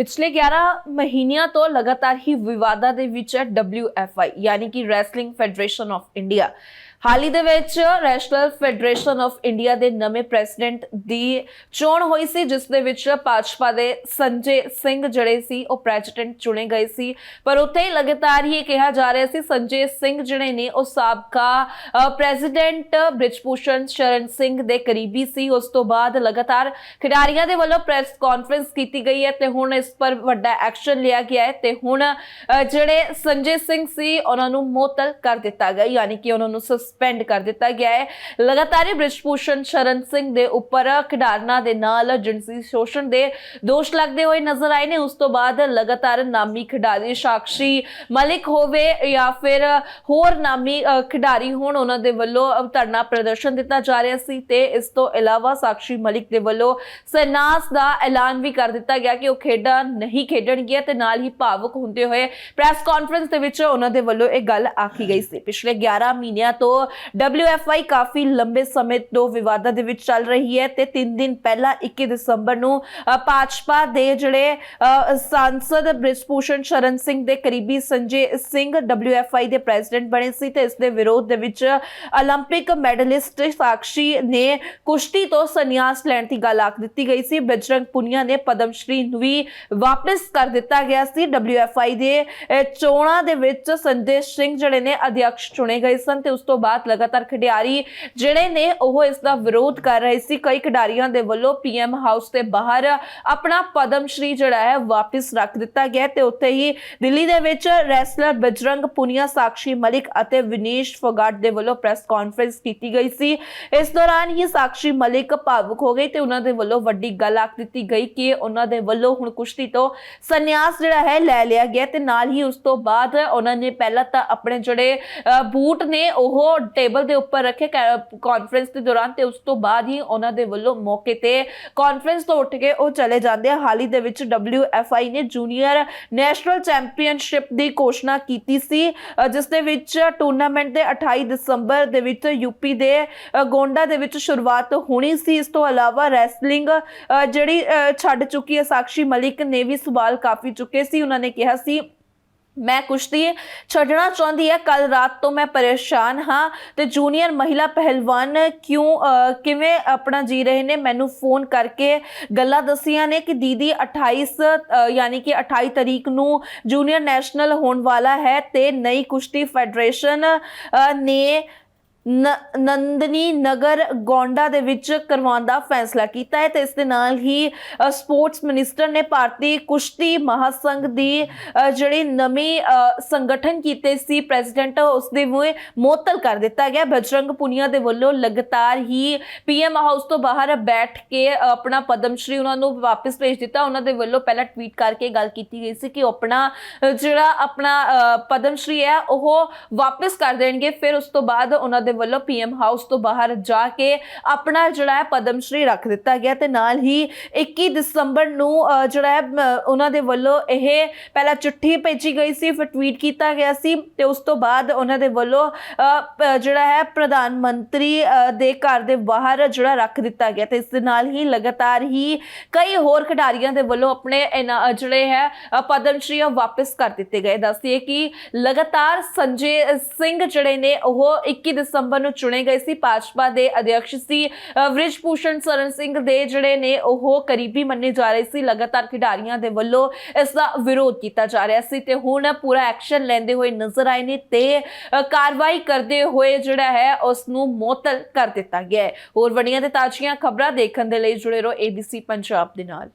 ਪਿਛਲੇ 11 ਮਹੀਨਿਆਂ ਤੋਂ ਲਗਾਤਾਰ ਹੀ ਵਿਵਾਦਾਂ ਦੇ ਵਿੱਚ ਹੈ WFI ਯਾਨੀ ਕਿ ਰੈਸਲਿੰਗ ਫੈਡਰੇਸ਼ਨ ਆਫ ਇੰਡੀਆ ਹਾਲ ਹੀ ਦੇ ਵਿੱਚ ਨੈਸ਼ਨਲ ਫੈਡਰੇਸ਼ਨ ਆਫ ਇੰਡੀਆ ਦੇ ਨਵੇਂ ਪ੍ਰੈਜ਼ੀਡੈਂਟ ਦੀ ਚੋਣ ਹੋਈ ਸੀ, ਜਿਸ ਦੇ ਵਿੱਚ ਭਾਜਪਾ ਦੇ ਸੰਜੇ ਸਿੰਘ ਜਿਹੜੇ ਸੀ, ਉਹ ਪ੍ਰੈਜ਼ੀਡੈਂਟ ਚੁਣੇ ਗਏ ਸੀ। ਪਰ ਉੱਥੇ ਹੀ ਲਗਾਤਾਰ ਹੀ ਇਹ ਕਿਹਾ ਜਾ ਰਿਹਾ ਸੀ, ਸੰਜੇ ਸਿੰਘ ਜਿਹੜੇ ਨੇ, ਉਹ ਸਾਬਕਾ ਪ੍ਰੈਜ਼ੀਡੈਂਟ ਬ੍ਰਿਜਭੂਸ਼ਣ ਸ਼ਰਨ ਸਿੰਘ ਦੇ ਕਰੀਬੀ ਸੀ। ਉਸ ਤੋਂ ਬਾਅਦ ਲਗਾਤਾਰ ਖਿਡਾਰੀਆਂ ਦੇ ਵੱਲੋਂ ਪ੍ਰੈਸ ਕਾਨਫਰੰਸ ਕੀਤੀ ਗਈ ਹੈ ਤੇ ਹੁਣ ਇਸ ਪਰ ਵੱਡਾ ਐਕਸ਼ਨ ਲਿਆ ਗਿਆ ਹੈ ਤੇ ਹੁਣ ਜਿਹੜੇ ਸੰਜੇ ਸਿੰਘ ਸੀ, ਉਹਨਾਂ ਨੂੰ ਮੁਅੱਤਲ ਕਰ ਦਿੱਤਾ ਗਿਆ, ਯਾਨੀ ਕਿ ਉਹਨਾਂ ਨੂੰ ਸਸਪੈਂਡ ਕਰ ਦਿੱਤਾ ਗਿਆ ਹੈ। ਲਗਾਤਾਰ ਬ੍ਰਿਜਭੂਸ਼ਣ ਸ਼ਰਨ ਸਿੰਘ ਦੇ ਉੱਪਰ ਖਿਡਾਰਨਾਂ ਦੇ ਨਾਲ ਜਿਨਸੀ ਸ਼ੋਸ਼ਣ ਦੇ ਦੋਸ਼ ਲੱਗਦੇ ਹੋਏ ਨਜ਼ਰ ਆਏ ਨੇ। ਉਸ ਤੋਂ ਬਾਅਦ ਲਗਾਤਾਰ ਨਾਮੀ ਖਿਡਾਰੀ ਸਾਕਸ਼ੀ ਮਲਿਕ ਹੋਵੇ ਜਾਂ ਫਿਰ ਹੋਰ ਨਾਮੀ ਖਿਡਾਰੀ ਹੋਣ, ਉਹਨਾਂ ਦੇ ਵੱਲੋਂ ਧਰਨਾ ਪ੍ਰਦਰਸ਼ਨ ਦਿੱਤਾ ਜਾ ਰਿਹਾ ਸੀ ਤੇ ਇਸ ਤੋਂ ਇਲਾਵਾ ਸਾਕਸ਼ੀ ਮਲਿਕ ਦੇ ਵੱਲੋਂ ਸਨਾਸ ਦਾ ਐਲਾਨ ਵੀ ਕਰ ਦਿੱਤਾ ਗਿਆ ਕਿ ਉਹ ਖੇਡਾਂ ਨਹੀਂ ਖੇਡਣਗੀਆਂ ਤੇ ਨਾਲ ਹੀ ਭਾਵੁਕ ਹੁੰਦੇ ਹੋਏ ਪ੍ਰੈਸ ਕਾਨਫਰੰਸ ਦੇ ਵਿੱਚ ਉਹਨਾਂ ਦੇ ਵੱਲੋਂ ਇਹ ਗੱਲ ਆਖੀ ਗਈ ਸੀ। ਪਿਛਲੇ 11 ਮਹੀਨਿਆਂ ਤੋਂ WFI ਕਾਫੀ ਲੰਬੇ ਸਮੇਂ ਤੋਂ ਵਿਵਾਦਾਂ ਦੇ ਵਿੱਚ ਚੱਲ ਰਹੀ ਹੈ ਤੇ 3 ਦਿਨ ਪਹਿਲਾਂ 21 ਦਸੰਬਰ ਨੂੰ ਅ, ਭਾਜਪਾ ਦੇ ਜਿਹੜੇ ਅ, ਸਾਂਸਦ ਬ੍ਰਿਜਭੂਸ਼ਣ ਸ਼ਰਨ ਸਿੰਘ ਦੇ ਕਰੀਬੀ ਸੰਜੇ ਸਿੰਘ WFI ਦੇ ਪ੍ਰੈਜ਼ੀਡੈਂਟ ਬਣੇ ਸੀ ਤੇ ਇਸ ਦੇ ਵਿਰੋਧ ਦੇ ਵਿੱਚ 올림픽 ਮੈਡਲਿਸਟ ਸਾਕਸ਼ੀ ਨੇ ਕੁਸ਼ਤੀ ਤੋਂ ਸੰਨਿਆਸ ਲੈਣ ਦੀ ਗੱਲ ਆਖ ਦਿੱਤੀ ਗਈ ਸੀ ਬਜਰੰਗ ਪੁਨੀਆ ਨੇ ਪਦਮ ਸ਼੍ਰੀ ਨੂੰ ਵੀ ਵਾਪਸ ਕਰ ਦਿੱਤਾ ਗਿਆ ਸੀ WFI ਦੇ ਅ, ਚੋਣਾਂ ਦੇ ਵਿੱਚ ਸੰਜੇ ਸਿੰਘ ਜਿਹੜੇ ਨੇ ਅਧਿਕਸ਼ ਚੁਣੇ ਗਏ ਸਨ ਤੇ ਉਸ ਤੋਂ ਬਾਅਦ ਲਗਾਤਾਰ ਖਿਡਾਰੀ ਜਿਹੜੇ ਨੇ ਉਹ ਇਸ ਦਾ ਵਿਰੋਧ ਕਰ ਰਹੇ ਸੀ। ਕਈ ਖਿਡਾਰੀਆਂ ਦੇ ਵੱਲੋਂ ਪੀਐਮ ਹਾਊਸ ਦੇ ਬਾਹਰ ਆਪਣਾ ਪਦਮ ਸ਼੍ਰੀ ਜਿਹੜਾ ਹੈ ਵਾਪਸ ਰੱਖ ਦਿੱਤਾ ਗਿਆ ਤੇ ਉੱਥੇ ਹੀ ਦਿੱਲੀ ਦੇ ਵਿੱਚ ਰੈਸਲਰ ਬਜਰੰਗ ਪੁਨੀਆ, ਸਾਕਸ਼ੀ ਮਲਿਕ ਅਤੇ ਵਿਨੀਸ਼ ਫੋਗਾਟ ਦੇ ਵੱਲੋਂ ਪ੍ਰੈਸ ਕਾਨਫਰੰਸ ਕੀਤੀ ਗਈ ਸੀ। ਇਸ ਦੌਰਾਨ ਹੀ ਸਾਕਸ਼ੀ ਮਲਿਕ ਭਾਵੁਕ ਹੋ ਗਈ ਤੇ ਉਹਨਾਂ ਦੇ ਵੱਲੋਂ ਵੱਡੀ ਗੱਲ ਆਖ ਦਿੱਤੀ ਗਈ ਕਿ ਉਹਨਾਂ ਦੇ ਵੱਲੋਂ ਹੁਣ ਕੁਸ਼ਤੀ ਤੋਂ ਸੰਨਿਆਸ ਜਿਹੜਾ ਹੈ ਲੈ ਲਿਆ ਗਿਆ ਤੇ ਨਾਲ ਹੀ ਉਸ ਤੋਂ ਬਾਅਦ ਉਹਨਾਂ ਨੇ ਪਹਿਲਾਂ ਤਾਂ ਆਪਣੇ ਜਿਹੜੇ ਬੂਟ ਨੇ ਉਹ ਟੇਬਲ ਦੇ ਉੱਪਰ ਰੱਖੇ ਕਾਨਫਰੰਸ ਦੇ ਦੌਰਾਨ ਤੇ ਉਸ ਤੋਂ ਬਾਅਦ ਹੀ ਉਹਨਾਂ ਦੇ ਵੱਲੋਂ ਮੌਕੇ ਤੇ ਕਾਨਫਰੰਸ ਤੋਂ ਉੱਠ ਕੇ ਉਹ ਚਲੇ ਜਾਂਦੇ ਆ। ਹਾਲ ਹੀ ਦੇ ਵਿੱਚ WFI ਨੇ ਜੂਨੀਅਰ ਨੈਸ਼ਨਲ ਚੈਂਪੀਅਨਸ਼ਿਪ ਦੀ ਘੋਸ਼ਣਾ ਕੀਤੀ ਸੀ। ਜਿਸ ਦੇ ਵਿੱਚ ਟੂਰਨਾਮੈਂਟ ਦੇ 28 ਦਸੰਬਰ ਦੇ ਵਿੱਚ ਯੂਪੀ ਦੇ ਅ, ਗੋਂਡਾ ਦੇ ਵਿੱਚ ਸ਼ੁਰੂਆਤ ਹੋਣੀ ਸੀ। ਇਸ ਤੋਂ ਇਲਾਵਾ ਰੈਸਲਿੰਗ ਜਿਹੜੀ ਛੱਡ ਚੁੱਕੀ ਹੈ ਸਾਕਸ਼ੀ ਮਲਿਕ ਨੇ ਵੀ ਸਵਾਲ ਕਾਫੀ ਚੁੱਕੇ ਸੀ। ਉਹਨਾਂ ਨੇ ਕਿਹਾ ਸੀ ਮੈਂ ਕੁਸ਼ਤੀ ਛੱਡਣਾ ਚਾਹੁੰਦੀ ਹੈ ਕੱਲ ਰਾਤ ਤੋਂ ਮੈਂ ਪਰੇਸ਼ਾਨ ਹਾਂ ਤੇ ਜੂਨੀਅਰ ਮਹਿਲਾ ਪਹਿਲਵਾਨ ਕਿਉਂ ਕਿਵੇਂ ਆਪਣਾ ਜੀ ਰਹੇ ਨੇ? ਮੈਨੂੰ ਫੋਨ ਕਰਕੇ ਗੱਲਾਂ ਦਸੀਆਂ ਨੇ ਕਿ ਦੀਦੀ 28 ਅਹ, ਯਾਨੀ ਕਿ 28 ਤਰੀਕ ਨੂੰ ਜੂਨੀਅਰ ਨੈਸ਼ਨਲ ਹੋਣ ਵਾਲਾ ਹੈ ਤੇ ਨਈ ਕੁਸ਼ਤੀ ਫੈਡਰੇਸ਼ਨ ਨੇ ਨੰਦਨੀ ਨਗਰ ਗੋਂਡਾ ਦੇ ਵਿੱਚ ਕਰਵਾਉਣ ਦਾ ਫੈਸਲਾ ਕੀਤਾ ਹੈ ਤੇ ਇਸ ਦੇ ਨਾਲ ਹੀ ਸਪੋਰਟਸ ਮਿਨਿਸਟਰ ਨੇ ਭਾਰਤੀ ਕੁਸ਼ਤੀ ਮਹਾਸੰਘ ਦੀ ਜਿਹੜੀ ਨਵੀਂ ਸੰਗਠਨ ਕੀਤੇ ਸੀ ਪ੍ਰੈਜ਼ੀਡੈਂਟ ਉਸ ਦੇ ਵੀ ਮੁਅੱਤਲ ਕਰ ਦਿੱਤਾ ਗਿਆ। ਬਜਰੰਗ ਪੁਨੀਆ ਦੇ ਵੱਲੋਂ ਲਗਾਤਾਰ ਹੀ ਪੀਐਮ ਹਾਊਸ ਤੋਂ ਬਾਹਰ ਬੈਠ ਕੇ ਆਪਣਾ ਪਦਮ ਸ਼੍ਰੀ ਉਹਨਾਂ ਨੂੰ ਵਾਪਸ ਭੇਜ ਦਿੱਤਾ। ਉਹਨਾਂ ਦੇ ਵੱਲੋਂ ਪਹਿਲਾਂ ਟਵੀਟ ਕਰਕੇ ਗੱਲ ਕੀਤੀ ਗਈ ਸੀ ਕਿ ਉਹ ਆਪਣਾ ਜਿਹੜਾ ਆਪਣਾ ਅ, ਪਦਮ ਸ਼੍ਰੀ ਹੈ ਉਹ ਵਾਪਸ ਕਰ ਦੇਣਗੇ। ਫਿਰ ਉਸ ਤੋਂ ਬਾਅਦ ਉਹਨਾਂ ਦੇ ਵੱਲੋਂ ਪੀਐਮ ਹਾਊਸ ਤੋਂ ਬਾਹਰ ਜਾ ਕੇ ਆਪਣਾ ਜਿਹੜਾ ਹੈ ਪਦਮ ਸ਼੍ਰੀ ਰੱਖ ਦਿੱਤਾ ਗਿਆ ਤੇ ਨਾਲ ਹੀ 21 ਦਸੰਬਰ ਨੂੰ ਜਿਹੜਾ ਹੈ ਉਹਨਾਂ ਦੇ ਵੱਲੋਂ ਇਹ ਪਹਿਲਾਂ ਚਿੱਠੀ ਭੇਜੀ ਗਈ ਸੀ ਫਿਰ ਟਵੀਟ ਕੀਤਾ ਗਿਆ ਸੀ ਤੇ ਉਸ ਤੋਂ ਬਾਅਦ ਉਹਨਾਂ ਦੇ ਵੱਲੋਂ ਜਿਹੜਾ ਹੈ ਪ੍ਰਧਾਨ ਮੰਤਰੀ ਦੇ ਘਰ ਦੇ ਬਾਹਰ ਜਿਹੜਾ ਰੱਖ ਦਿੱਤਾ ਗਿਆ ਤੇ ਇਸ ਦੇ ਨਾਲ ਹੀ ਲਗਾਤਾਰ ਹੀ ਕਈ ਹੋਰ ਖਿਡਾਰੀਆਂ ਦੇ ਵੱਲੋਂ ਆਪਣੇ ਇਨਾ- ਜਿਹੜੇ ਹੈ ਅ, ਪਦਮ ਸ਼੍ਰੀ ਵਾਪਸ ਕਰ ਦਿੱਤੇ ਗਏ। ਦੱਸਦੀਏ ਕਿ ਲਗਾਤਾਰ ਸੰਜੇ ਸਿੰਘ ਜਿਹੜੇ ਨੇ ਉਹ 21 ਦਸੰਬਰ ਨੂੰ ਚੁਣੇ ਗਏ ਸੀ। ਭਾਜਪਾ ਦੇ ਅਧਿਕਸ਼ ਸੀ ਅ, ਭੂਸ਼ਣ ਸਰਨ ਸਿੰਘ ਦੇ ਜਿਹੜੇ ਨੇ ਉਹ ਕਰੀਬੀ ਮੰਨੇ ਜਾ ਰਹੇ ਸੀ। ਲਗਾਤਾਰ ਖਿਡਾਰੀਆਂ ਦੇ ਵੱਲੋਂ ਇਸ ਦਾ ਵਿਰੋਧ ਕੀਤਾ ਜਾ ਰਿਹਾ ਸੀ ਤੇ ਹੁਣ ਪੂਰਾ ਐਕਸ਼ਨ ਲੈਂਦੇ ਹੋਏ ਨਜ਼ਰ ਆਏ ਨੇ ਤੇ ਕਾਰਵਾਈ ਕਰਦੇ ਹੋਏ ਜਿਹੜਾ ਹੈ ਉਸ ਨੂੰ ਮੁਅੱਤਲ ਕਰ ਦਿੱਤਾ ਗਿਆ ਹੈ। ਹੋਰ ਵੱਡੀਆਂ ਤੇ ਤਾਜ਼ੀਆਂ ਖਬਰਾਂ ਦੇਖਣ ਦੇ ਲਈ ਜੁੜੇ ਰਹੋ ABC ਪੰਜਾਬ ਦੇ ਨਾਲ।